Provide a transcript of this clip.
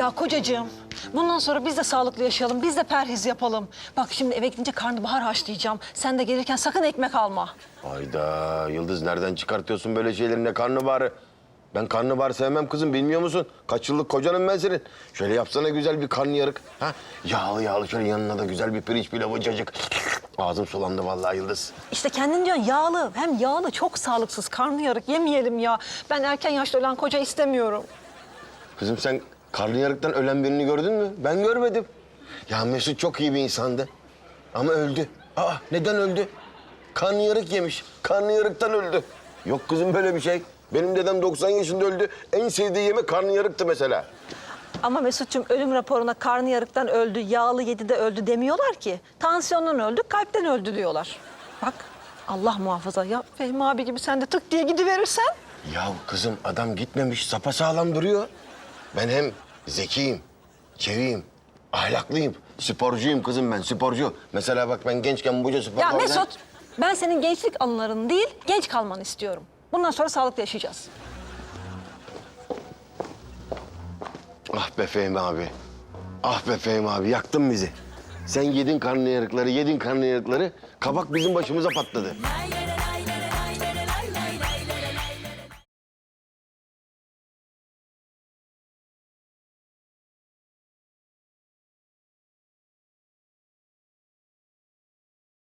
Ya kocacığım, bundan sonra biz de sağlıklı yaşayalım, biz de perhiz yapalım. Bak şimdi eve gidince karnabahar haşlayacağım. Sen de gelirken sakın ekmek alma. Hayda Yıldız nereden çıkartıyorsun böyle şeyleri ne karnabaharı? Ben karnabahar sevmem kızım bilmiyor musun? Kaç yıllık kocanım ben senin. Şöyle yapsana güzel bir karnıyarık. Ha? Yağlı yağlı şöyle yanına da güzel bir pirinç pilavı cacık. Ağzım sulandı vallahi Yıldız. İşte kendin diyorsun yağlı, hem yağlı çok sağlıksız. Karnıyarık yemeyelim ya. Ben erken yaşta ölen koca istemiyorum. Kızım sen karnıyarıktan ölen birini gördün mü? Ben görmedim. Ya Mesut çok iyi bir insandı. Ama öldü. Aa neden öldü? Karnıyarık yemiş. Karnıyarıktan öldü. Yok kızım böyle bir şey. Benim dedem 90 yaşında öldü. En sevdiği yemek karnıyarıktı mesela. Ama Mesut'cum ölüm raporuna karnıyarıktan öldü, yağlı yedi de öldü demiyorlar ki. Tansiyondan öldü, kalpten öldü diyorlar. Bak Allah muhafaza ya Fehmi abi gibi sen de tık diye gidiverirsen. Ya kızım adam gitmemiş sapasağlam duruyor. Ben hem zekiyim, çeviyim, ahlaklıyım, sporcuyum kızım ben sporcu. Mesela bak ben gençken buca spor... Ya Mesut ben senin gençlik anılarını değil genç kalmanı istiyorum. Bundan sonra sağlıklı yaşayacağız. Ah be Fehmi abi. Ah be Fehmi abi yaktın bizi. Sen yedin karnıyarıkları, yedin karnıyarıkları. Kabak bizim başımıza patladı. Lay lay lay